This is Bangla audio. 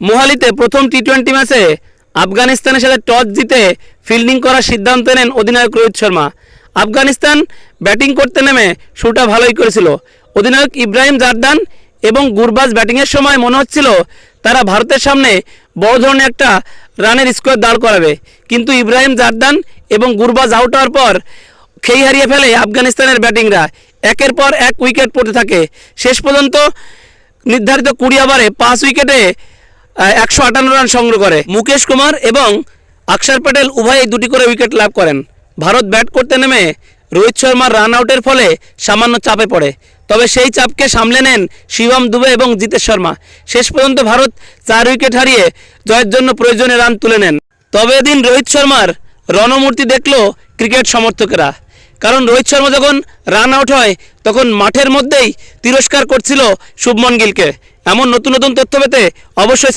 মোহালিতে প্রথম টি টোয়েন্টি ম্যাচে আফগানিস্তানের সাথে টস জিতে ফিল্ডিং করার সিদ্ধান্ত নেন অধিনায়ক রোহিত শর্মা। আফগানিস্তান ব্যাটিং করতে নেমে শুটা ভালোই করেছিল। অধিনায়ক ইব্রাহিম জারদান এবং গুরবাজ ব্যাটিংয়ের সময় মনে হচ্ছিল তারা ভারতের সামনে বড় ধরনের একটা রানের স্কোর দাঁড় করাবে। কিন্তু ইব্রাহিম জারদান এবং গুরবাজ আউট হওয়ার পর খেই হারিয়ে ফেলে আফগানিস্তানের ব্যাটিংরা একের পর এক উইকেট পড়তে থাকে। শেষ পর্যন্ত নির্ধারিত কুড়ি ওভারে পাঁচ উইকেটে একশো আটান্ন রান সংগ্রহ করে। মুকেশ কুমার এবং অক্ষর প্যাটেল উভয়ই দুটি করে উইকেট লাভ করেন। ভারত ব্যাট করতে নেমে রোহিত শর্মার রান আউটের ফলে সামান্য চাপে পড়ে। তবে সেই চাপকে সামলে নেন শিবম দুবে এবং জিতেশ শর্মা। শেষ পর্যন্ত ভারত চার উইকেট হারিয়ে জয়ের জন্য প্রয়োজনে রান তুলে নেন। তবে এদিন রোহিত শর্মার রণমূর্তি দেখল ক্রিকেট সমর্থকেরা। কারণ রোহিত শর্মা যখন রান আউট হয়, তখন মাঠের মধ্যেই তিরস্কার করছিল শুভমন গিলকে। এমন নতুন নতুন তথ্য পেতে অবশ্যই